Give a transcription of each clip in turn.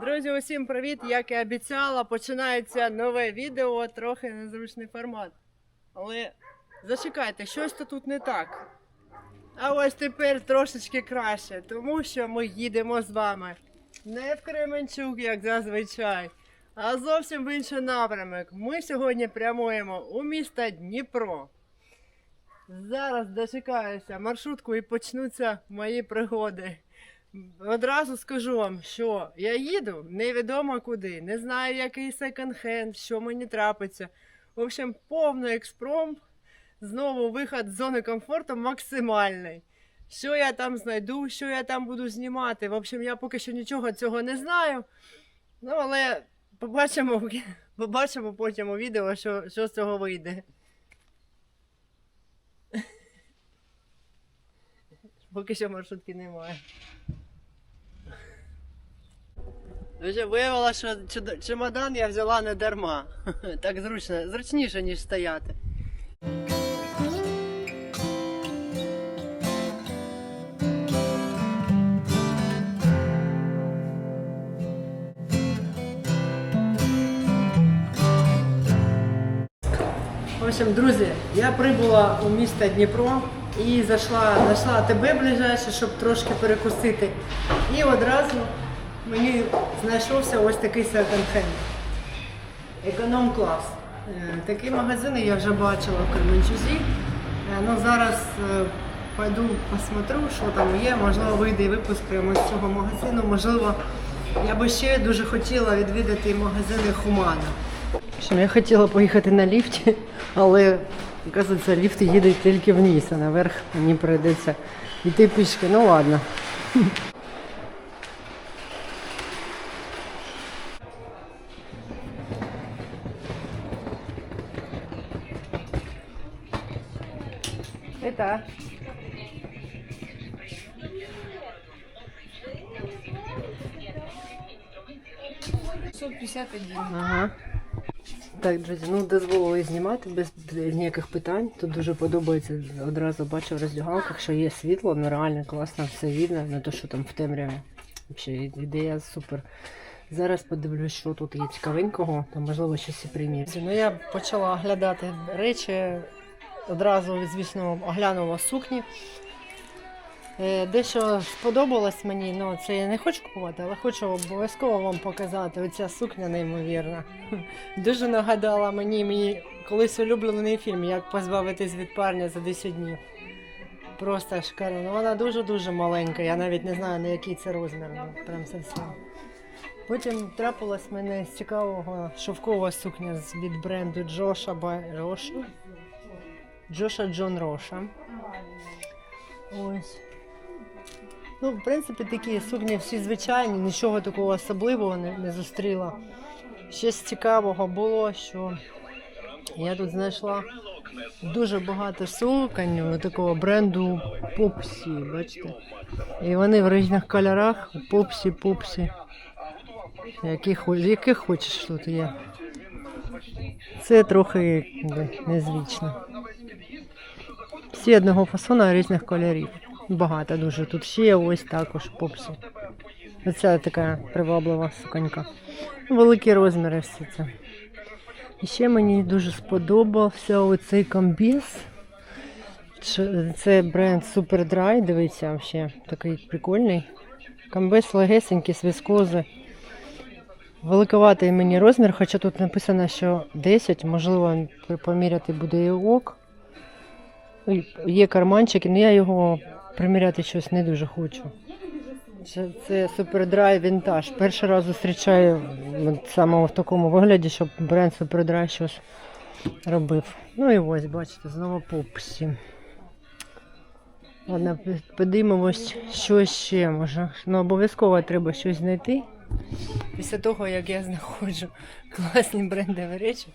Друзі, усім привіт! Як і обіцяла, починається нове відео, трохи незручний формат. Але зачекайте, щось то тут не так. А ось тепер трошечки краще, тому що ми їдемо з вами не в Кременчук, як зазвичай, а зовсім в інший напрямок. Ми сьогодні прямуємо у місто Дніпро. Зараз дочекаюся маршрутку і почнуться мої пригоди. Одразу скажу вам, що я їду невідомо куди, не знаю, який секонд-хенд, що мені трапиться. В общем, повний експром, знову виход з зони комфорту максимальний. Що я там знайду, що я там буду знімати. В общем, я поки що нічого цього не знаю. Ну, але побачимо, побачимо потім у відео, що, що з цього вийде. Поки що маршрутки немає. Вже виявилося, що чемодан я взяла не дарма. Так зручно, зручніше, ніж стояти. В общем, друзі, я прибула у місто Дніпро і зайшла, знайшла тебе ближайше, щоб трошки перекусити. І одразу мені знайшовся ось такий секонд-хенд. Економ-клас. Е, Такі магазини я вже бачила в Кременчузі. Е, Ну, зараз е, пойду посмотрю, що там є. Можливо, вийде випуск прямо з цього магазину. Можливо, я би ще дуже хотіла відвідати магазини Хумана. Я хотіла поїхати на ліфті, але оказується, ліфти їдуть тільки вниз, а наверх мені прийдеться йти пішки. Ну ладно. Это. Ага. Так, друзі, ну дозволили знімати без ніяких питань. Тут дуже подобається. Одразу бачу в роздягалках, що є світло, ну реально класно, все видно, не то, що там в темряві. Взагалі, ідея супер. Зараз подивлюсь, що тут є цікавенького, там можливо щось і приміряти. Ну я почала оглядати речі. Одразу, звісно, оглянула сукні. Е, Дещо сподобалось мені, ну це я не хочу купувати, але хочу обов'язково вам показати. Оця сукня неймовірна. Дуже нагадала мені мій колись улюблений фільм Як позбавитись від парня за 10 днів. Просто шикарно. Ну, Вона дуже-дуже маленька, я навіть не знаю на який це розмір. Ну, прям совсем. Потім трапилась мене з цікавого шовкова сукня від бренду Джоша Ба... Джоша Джон Роша. Ось. Ну, в принципі, такі сукні всі звичайні, нічого такого особливого не, не зустріла. З цікавого було, що я тут знайшла дуже багато суконь такого бренду Пупсі, бачите? І вони в різних кольорах, Пупсі, Пупсі. Яких, яких хочеш тут є. Це трохи незвично. Всі одного фасону різних кольорів. Багато дуже. Тут ще ось також попсі. Оця така приваблива суконька. Великі розміри всі це. І ще мені дуже сподобався оцей комбіз. Це бренд Super Dry, дивіться, ще такий прикольний. Комбез легесенький з віскози. Великоватий мені розмір, хоча тут написано, що 10, можливо, поміряти буде і ок. Є карманчики, але я його приміряти щось не дуже хочу. Це, це Superdry Vintage. Перший раз зустрічаю саме в такому вигляді, щоб бренд Superdry щось робив. Ну і ось, бачите, знову попсі. Ладно, подивимось, що ще може. Ну, обов'язково треба щось знайти. Після того, як я знаходжу класні брендові речі,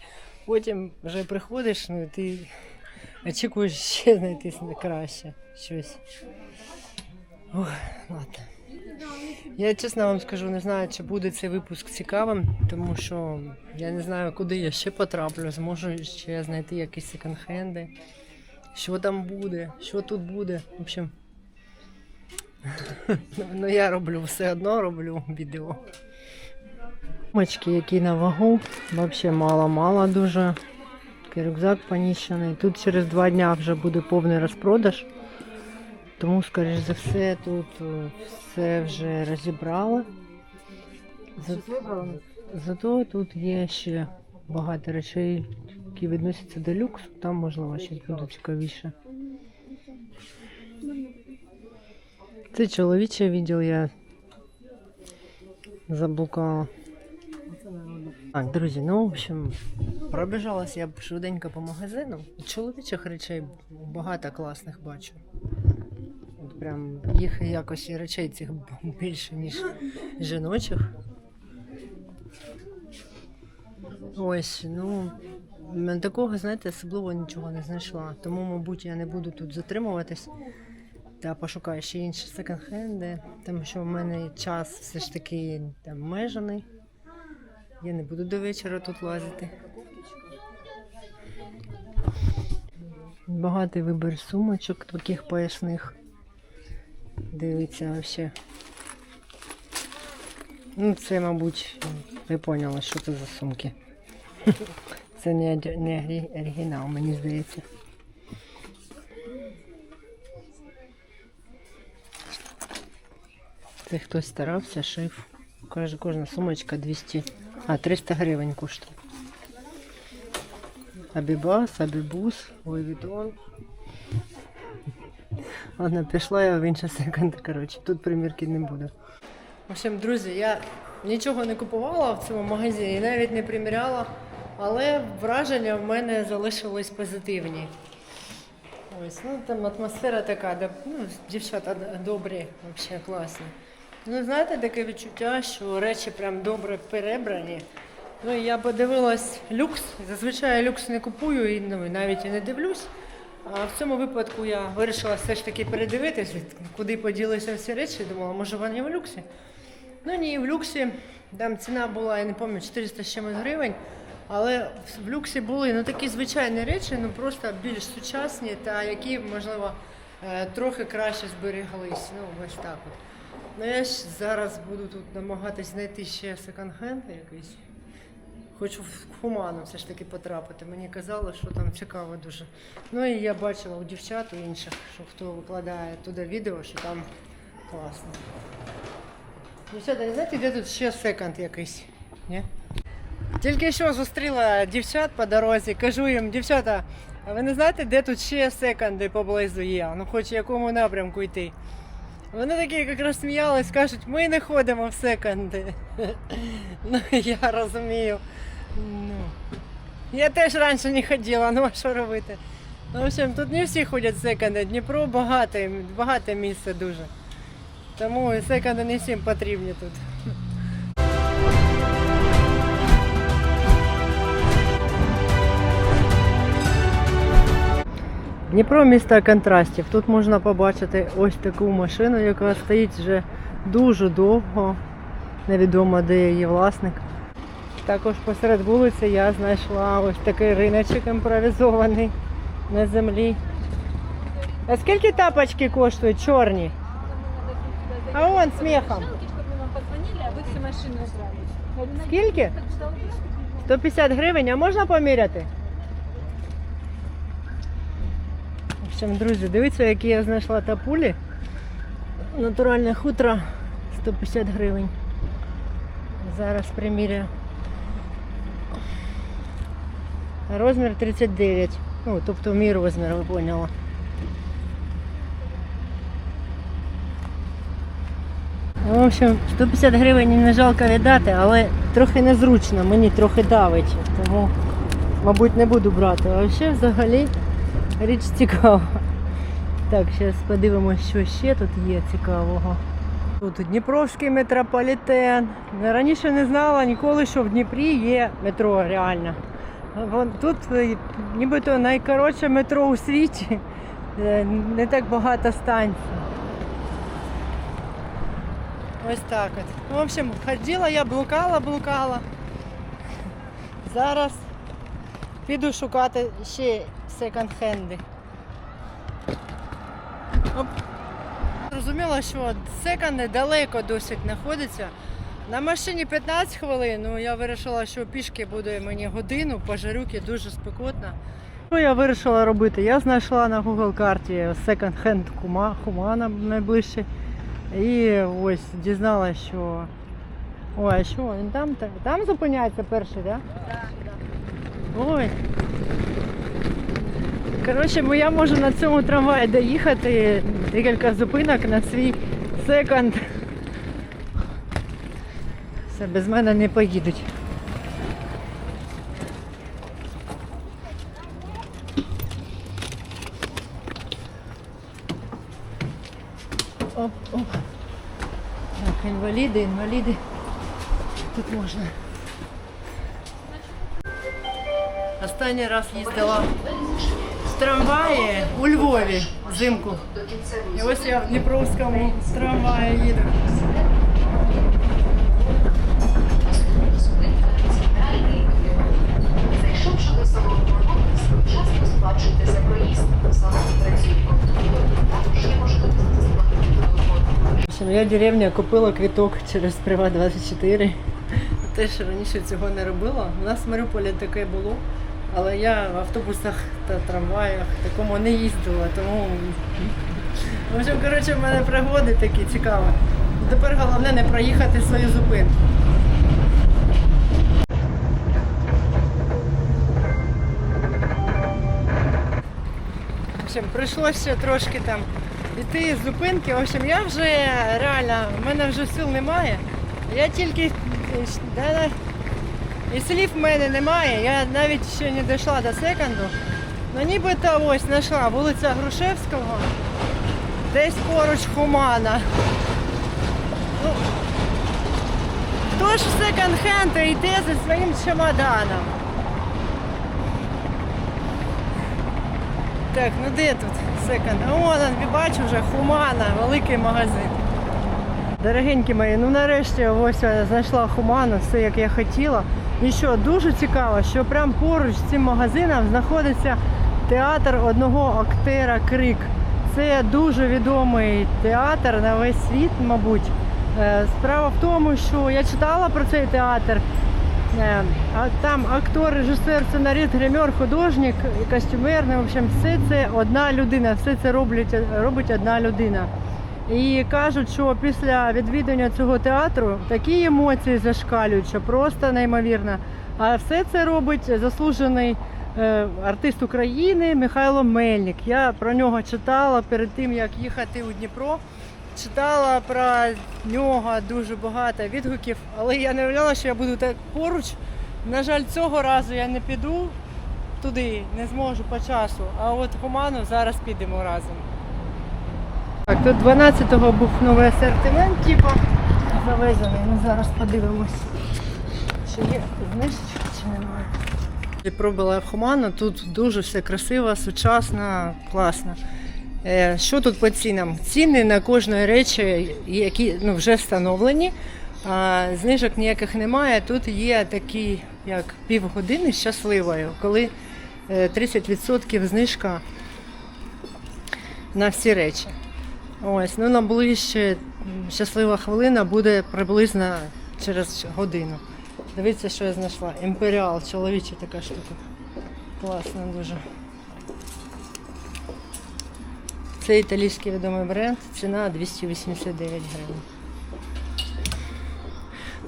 потім вже приходиш, ну ти очікуєш ще знайти краще щось. Ох, ладно. Я чесно вам скажу, не знаю, чи буде цей випуск цікавим, тому що я не знаю, куди я ще потраплю. Зможу ще знайти якісь секонд-хенди. Що там буде, що тут буде. В общем. Ну я роблю все одно роблю відео. Мочки, які на вагу, взагалі мало-мало дуже. Такий рюкзак поніщений. Тут через два дня вже буде повний розпродаж. Тому, скоріш за все, тут е, все вже розібрали. За- Зато тут є ще багато речей, які відносяться до люксу. Там, можливо, щось буде цікавіше. Це чоловічий відділ я заблукала. Так, друзі, ну, в общем, пробіжалась я швиденько по магазину. Чоловічих речей багато класних бачу. От прям їх якось і речей цих більше, ніж жіночих. Ось, ну, такого, знаєте, особливо нічого не знайшла. Тому, мабуть, я не буду тут затримуватись та пошукаю ще інші секонд-хенди, тому що в мене час все ж таки там межаний. Я не буду до вечора тут лазити. Багатий вибір сумочок таких поясних. Дивіться вообще. Ну, це, мабуть, ви поняли, що це за сумки. Це не, не оригінал, мені здається. Це хтось старався, шив. Кожна сумочка 200, а 300 гривень коштує. Абібас, Абібус, Луївітон. Ладно, пішла я в інший секонд, коротше, тут примірки не буде. В общем, друзі, я нічого не купувала в цьому магазині, навіть не приміряла, але враження в мене залишились позитивні. Ось, ну там атмосфера така, ну, дівчата добрі, взагалі класні. Ну, знаєте, таке відчуття, що речі прям добре перебрані. Ну, я подивилась люкс. Зазвичай люкс не купую і ну, навіть і не дивлюсь. А в цьому випадку я вирішила все ж таки передивитися, куди поділися всі речі. Думала, може вони в люксі. Ну ні, в люксі там ціна була, я не пам'ятаю, 400 з чимось гривень. Але в люксі були ну, такі звичайні речі, ну просто більш сучасні та які, можливо, е, трохи краще зберіглись. Ну, ось так от. Ну я ж зараз буду тут намагатись знайти ще секонд-хенд якийсь. Хочу в хуману все ж таки потрапити. Мені казали, що там цікаво дуже. Ну і я бачила у дівчат у інших, що хто викладає туди відео, що там класно. Дівчата, не знаєте, де тут ще секонд якийсь? Ні? Тільки що зустріла дівчат по дорозі, кажу їм, дівчата, а ви не знаєте, де тут ще секонди поблизу є? Ну хоч якому напрямку йти. Вони такі якраз сміялись, кажуть, ми не ходимо в секонди. Ну, я розумію. Ну, я теж раніше не ходила, ну а що робити? Ну, в общем, тут не всі ходять в секонди. Дніпро багате, багате місце дуже. Тому секонди не всім потрібні тут. Дніпро місто контрастів. Тут можна побачити ось таку машину, яка стоїть вже дуже довго. Невідомо, де її власник. Також посеред вулиці я знайшла ось такий риночок імпровізований на землі. А скільки тапочки коштують чорні? А он сміхом. Скільки? 150 гривень, а можна поміряти? В общем, друзі, дивіться, які я знайшла тапулі. Натуральне хутро 150 гривень. Зараз приміряю. Розмір 39. Ну, тобто мій розмір, ви поняла. В общем, 150 гривень не жалко віддати, але трохи незручно, мені трохи давить, тому, мабуть, не буду брати. А ще взагалі річ цікава. Так, зараз подивимося, що ще тут є цікавого. Тут Дніпровський метрополітен. Раніше не знала ніколи, що в Дніпрі є метро реально. Тут е, нібито найкоротше метро у світі. Е, Не так багато станцій. Ось так от. Ну, В общем, ходила я, блукала, блукала. Зараз піду шукати ще секонд-хенди. Оп. Зрозуміла, що секонди далеко досить знаходяться. На машині 15 хвилин, ну я вирішила, що пішки буде мені годину, по жарюки дуже спекотно. Що я вирішила робити? Я знайшла на Google карті секонд-хенд Хума, Хумана найближче. І ось дізналася, що. Ой, а що, він там, там зупиняється перший, так? Да? Ой. Коротше, бо я можу на цьому трамваї доїхати декілька зупинок на свій секонд. Все, без мене не поїдуть. Оп, оп. Так, інваліди, інваліди. Тут можна. Останній раз їздила трамваї у Львові взимку. І ось я в Дніпровському трамваї їду. Зайшовши до салону Монокс, вчасно сплачуйте проїзд. У салоні працюють комп'ютери, також є можливість сплатити телефоном. В общем, я в купила квіток через Приват 24. Теж раніше цього не робила. У нас в Маріуполі таке було, але я в автобусах та трамваях такому не їздила, тому. В общем, коротше, в мене пригоди такі цікаві. Тепер головне не проїхати свою зупинку. В общем, прийшлося ще трошки там іти з зупинки. В общем, я вже реально, в мене вже сил немає. Я тільки е, і слів в мене немає. Я навіть ще не дійшла до секонду. Ну нібито ось знайшла вулиця Грушевського, десь поруч Хумана. Ну, хто ж в секонд-хенд йде зі своїм чемоданом? Так, ну де тут секонд? О, он, бачу вже Хумана, великий магазин. Дорогенькі мої, ну нарешті ось знайшла Хуману, все як я хотіла. І що дуже цікаво, що прямо поруч з цим магазином знаходиться театр одного актера Крик. Це дуже відомий театр на весь світ, мабуть. Е, Справа в тому, що я читала про цей театр. Е, А там актор, режисер, сценарист, гример, художник, костюмер. Ну, в общем, все це одна людина, все це роблять, робить одна людина. І кажуть, що після відвідування цього театру такі емоції зашкалюють, що просто неймовірно. А все це робить заслужений е, артист України Михайло Мельник. Я про нього читала перед тим, як їхати у Дніпро. Читала про нього дуже багато відгуків, але я не уявляла, що я буду так поруч. На жаль, цього разу я не піду туди, не зможу по часу. А от Хуману зараз підемо разом. Так, тут 12-го був новий асортимент, типу, завезений. Ми зараз подивимось, чи є знижечка, чи немає. Я пробувала Хуману, тут дуже все красиво, сучасно, класно. Е, Що тут по цінам? Ціни на кожної речі, які ну, вже встановлені. А, знижок ніяких немає. Тут є такі, як півгодини з щасливою, коли е, 30% знижка на всі речі. Ось, ну найближче щаслива хвилина буде приблизно через годину. Дивіться, що я знайшла. Імперіал, чоловіча така штука. Класно дуже. Це італійський відомий бренд, ціна 289 гривень.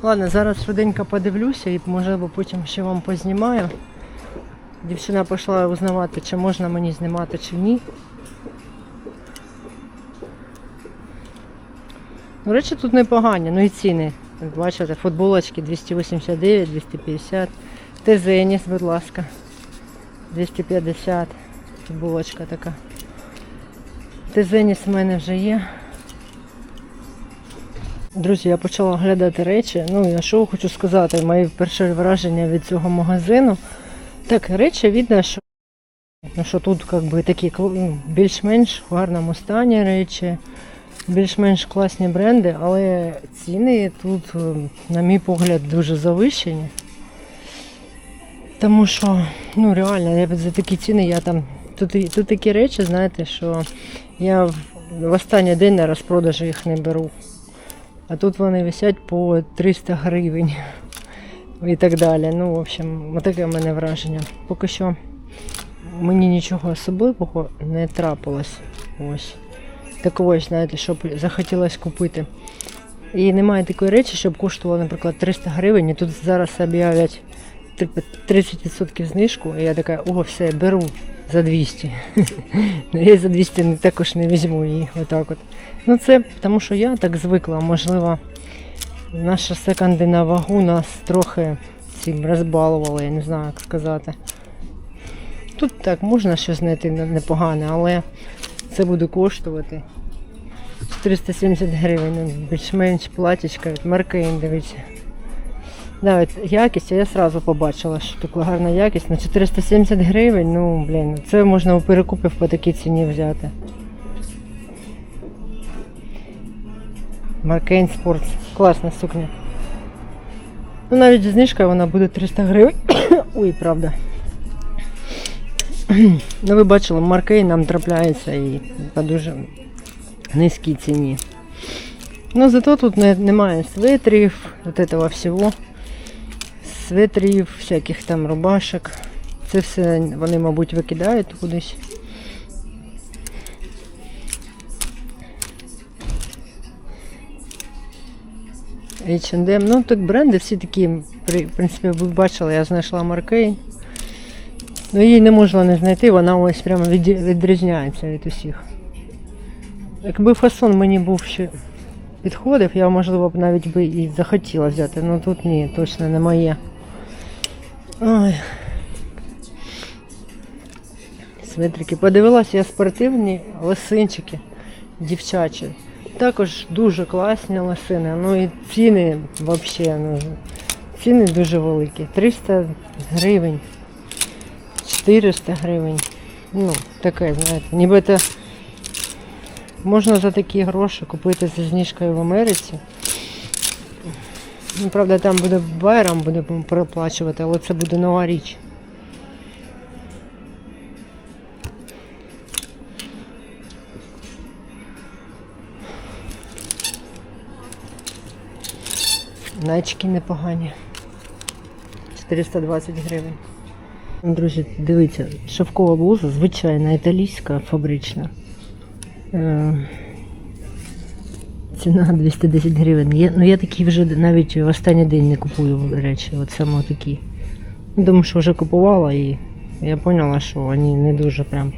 Ладно, зараз швиденько подивлюся і можливо потім ще вам познімаю. Дівчина пішла узнавати, чи можна мені знімати, чи ні. Речі тут непогані, ну і ціни. Як Бачите, футболочки 289, 250. Тезеніс, будь ласка. 250. Футболочка така. Тезеніс в мене вже є. Друзі, я почала оглядати речі. Ну, я що хочу сказати, мої перші враження від цього магазину. Так, речі видно, що, ну, що тут как би, такі ну, більш-менш в гарному стані речі, більш-менш класні бренди, але ціни тут, е, на мій погляд, дуже завищені. Тому що, ну реально, я за такі ціни я там. Тут, тут такі речі, знаєте, що я в, останній день на розпродажі їх не беру. А тут вони висять по 300 гривень і так далі. Ну, в общем, таке в мене враження. Поки що мені нічого особливого не трапилось. Ось. Такого, знаєте, щоб захотілося купити. І немає такої речі, щоб коштувало, наприклад, 300 гривень, і тут зараз об'являть типу, 30% знижку, і я така, о, все, беру за 200. Ну, я за 200 також не візьму її. Отак от. Ну це тому, що я так звикла, можливо, наші секонди на вагу нас трохи цим розбалували, я не знаю, як сказати. Тут так можна щось знайти непогане, але це буде коштувати 470 гривень. ну, Більш-менш платічка від Маркейн, дивіться. Да, от якість, я одразу побачила, що така гарна якість. На 470 гривень, ну, блін, це можна у перекупів по такій ціні взяти. Маркейн Спорт. Класна сукня. Ну, навіть з знижкою вона буде 300 гривень. Ой, правда. Ну, ви бачили, Маркейн нам трапляється і по дуже низькій ціні. Ну, зато тут не, немає свитрів, от этого всього. Свитрів, всяких там рубашок. Це все вони, мабуть, викидають кудись. H&M. Ну, тут бренди всі такі, в принципі, ви бачили, я знайшла Маркей. Ну, її не можна не знайти, вона ось прямо відрізняється від усіх. Якби фасон мені був ще підходив, я можливо б навіть би і захотіла взяти. Ну тут ні, точно не моє. Ой. Свитрики. Подивилася я спортивні лосинчики дівчачі. Також дуже класні лосини. Ну і ціни взагалі, ну, ціни дуже великі. 300 гривень, 400 гривень. Ну, таке, знаєте, ніби це можна за такі гроші купити зі знижкою в Америці. Ну, правда, там буде байрам буде переплачувати, але це буде нова річ. Найчики непогані. 420 гривень. Друзі, дивіться, шовкова блуза, звичайна італійська, фабрична. Е, Ціна 210 гривень. Я, ну я такі вже навіть в останній день не купую речі. От саме такі. Ну, Тому що вже купувала і я поняла, що вони не дуже прям.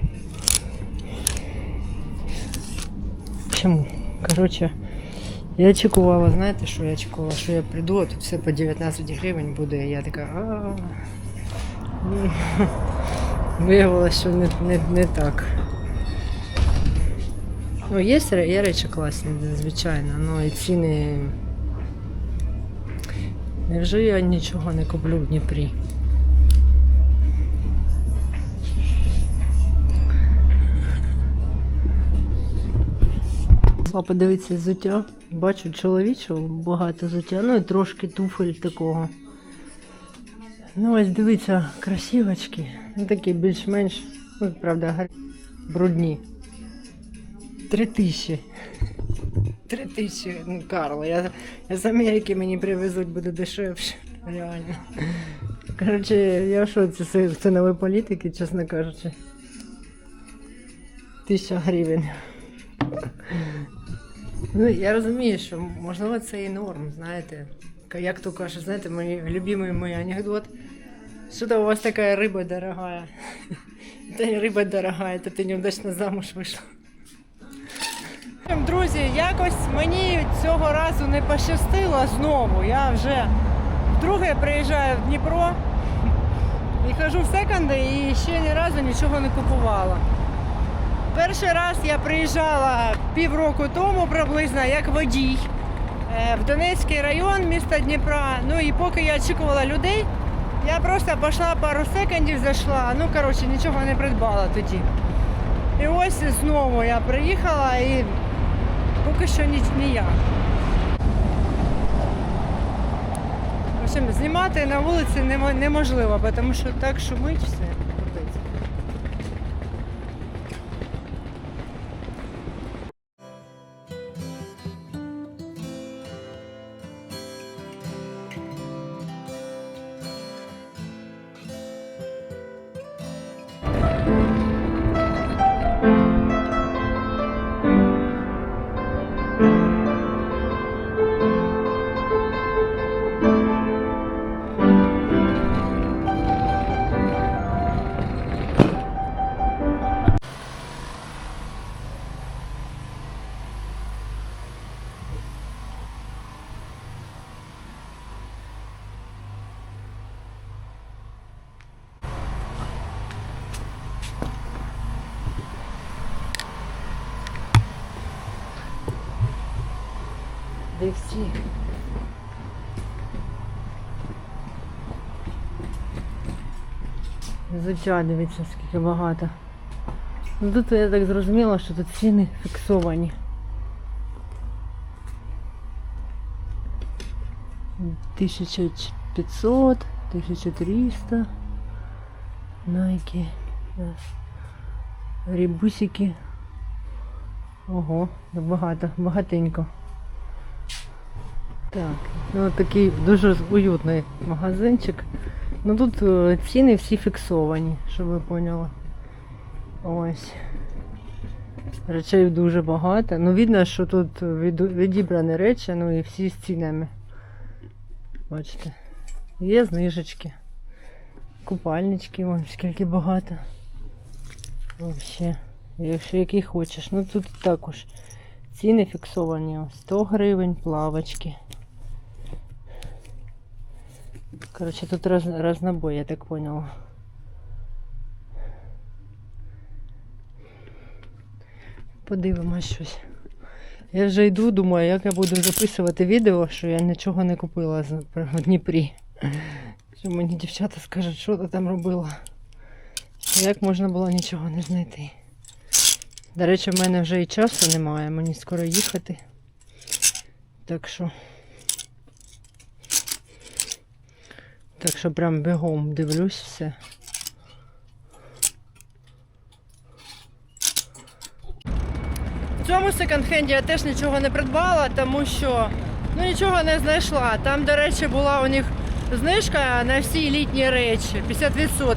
Чому? Коротше, я очікувала, знаєте, що я очікувала, що я прийду, а тут все по 19 гривень буде. Я така. «А, ні». Виявилося, що не, не, не так. Ну, є, є речі класні, звичайно, ну і ціни. Невже я нічого не куплю в Дніпрі? Пішла подивитися взуття. Бачу чоловічого, багато взуття, ну і трошки туфель такого. Ну, ось дивіться, красивочки. Ну такі більш-менш, ну, правда, гар- брудні. Три тисячі. Три тисячі, ну Карло, я, я з Америки мені привезуть буде дешевше. Реально. Коротше, я в шоці це, нові політики, чесно кажучи. Тисяча гривень. Ну, я розумію, що можливо це і норм, знаєте. Як то каже, знаєте, мій любимий мій анекдот. Що то у вас така риба дорогая? Та й риба дорогая, то ти неудачно замуж вийшла. Друзі, якось мені цього разу не пощастило знову. Я вже вдруге приїжджаю в Дніпро і хожу в секонди і ще ні разу нічого не купувала. Перший раз я приїжджала півроку тому приблизно як водій е, в Донецький район міста Дніпра. Ну і поки я очікувала людей, я просто пішла пару секундів, зайшла. Ну коротше, нічого не придбала тоді. І ось знову я приїхала і поки що ні, ніяк. В общем, знімати на вулиці неможливо, тому що так шумить все. Капець. Пішли. Взуття, дивіться, скільки багато. Ну тут я так зрозуміла, що тут ціни фіксовані. 1500, 1300. Найки. Рібусики. Ого, багато, багатенько. Так, ну такий дуже уютний магазинчик. Ну тут е, ціни всі фіксовані, щоб ви поняли. Ось. Речей дуже багато. Ну, видно, що тут відібрані речі, ну і всі з цінами. Бачите. Є знижечки. Купальнички, вон скільки багато. Вообще. Якщо який хочеш. Ну тут також ціни фіксовані. 100 гривень плавочки. Короче, тут раз, разнобой, я так поняла. Подивимось щось. Я вже йду, думаю, як я буду записувати відео, що я нічого не купила в Дніпрі. Що мені дівчата скажуть, що ти там робила. Як можна було нічого не знайти. До речі, в мене вже і часу немає, мені скоро їхати. Так що. Так що прям бігом дивлюсь все. В цьому секонд-хенді я теж нічого не придбала, тому що ну, нічого не знайшла. Там, до речі, була у них знижка на всі літні речі 50%.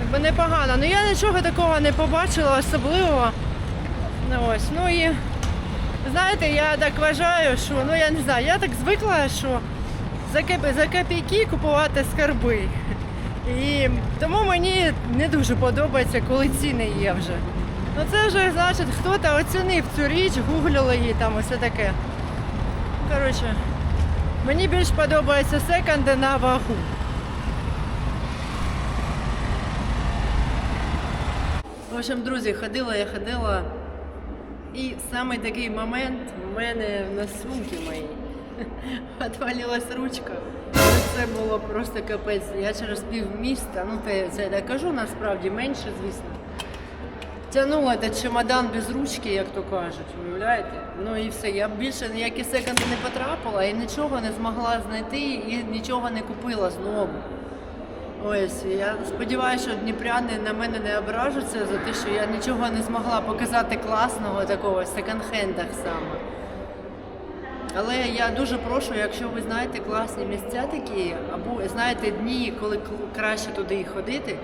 Якби непогано. Ну я нічого такого не побачила особливого. Ну, ось. ну і знаєте, я так вважаю, що ну я не знаю, я так звикла, що за, коп- за копійки купувати скарби. І тому мені не дуже подобається, коли ціни є вже. Ну це вже значить, хто-то оцінив цю річ, гуглили її там усе таке. Коротше, мені більш подобаються секонди на вагу. В общем, друзі, ходила я ходила. І саме такий момент в мене на сумці моїй отвалилась ручка. Це було просто капець. Я через пів міста, ну це, це я кажу насправді менше, звісно. Тянула этот чемодан без ручки, як то кажуть, уявляєте? Ну і все. Я більше ніякі секонди не потрапила і нічого не змогла знайти і нічого не купила знову. Ось, я сподіваюся, що дніпряни на мене не ображуться за те, що я нічого не змогла показати класного такого в секонд-хендах саме. Але я дуже прошу, якщо ви знаєте класні місця такі, або знаєте дні, коли краще туди ходити,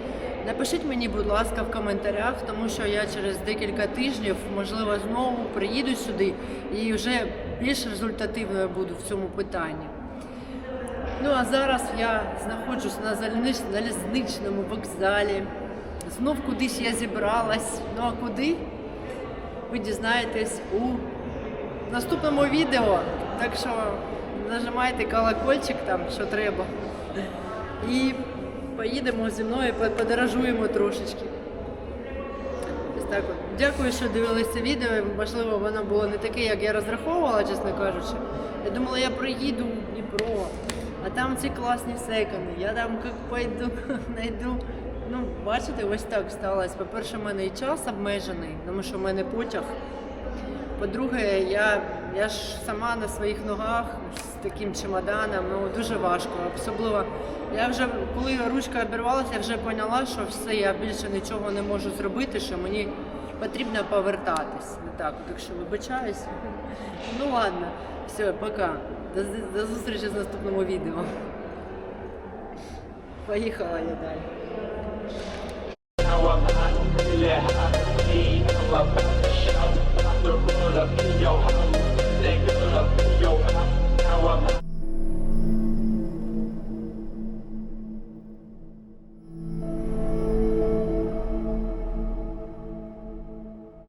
напишіть мені, будь ласка, в коментарях, тому що я через декілька тижнів, можливо, знову приїду сюди і вже більш результативною буду в цьому питанні. Ну а зараз я знаходжусь на залізнич- залізничному вокзалі. Знов кудись я зібралась. Ну а куди? Ви дізнаєтесь у наступному відео. Так що нажимайте колокольчик там, що треба. І поїдемо зі мною, подорожуємо трошечки. Ось так от. Дякую, що дивилися відео. Можливо, воно було не таке, як я розраховувала, чесно кажучи. Я думала, я приїду в Дніпро, а там ці класні секонди. Я там як пойду, знайду. Ну, бачите, ось так сталося. По-перше, в мене і час обмежений, тому що в мене потяг. По-друге, я я ж сама на своїх ногах з таким чемоданом, ну дуже важко. Особливо я вже коли ручка обірвалася, я вже поняла, що все, я більше нічого не можу зробити, що мені потрібно повертатись. Не так, так що вибачаюсь. Ну ладно, все, пока. До, до зустрічі з наступному відео. Поїхала я далі.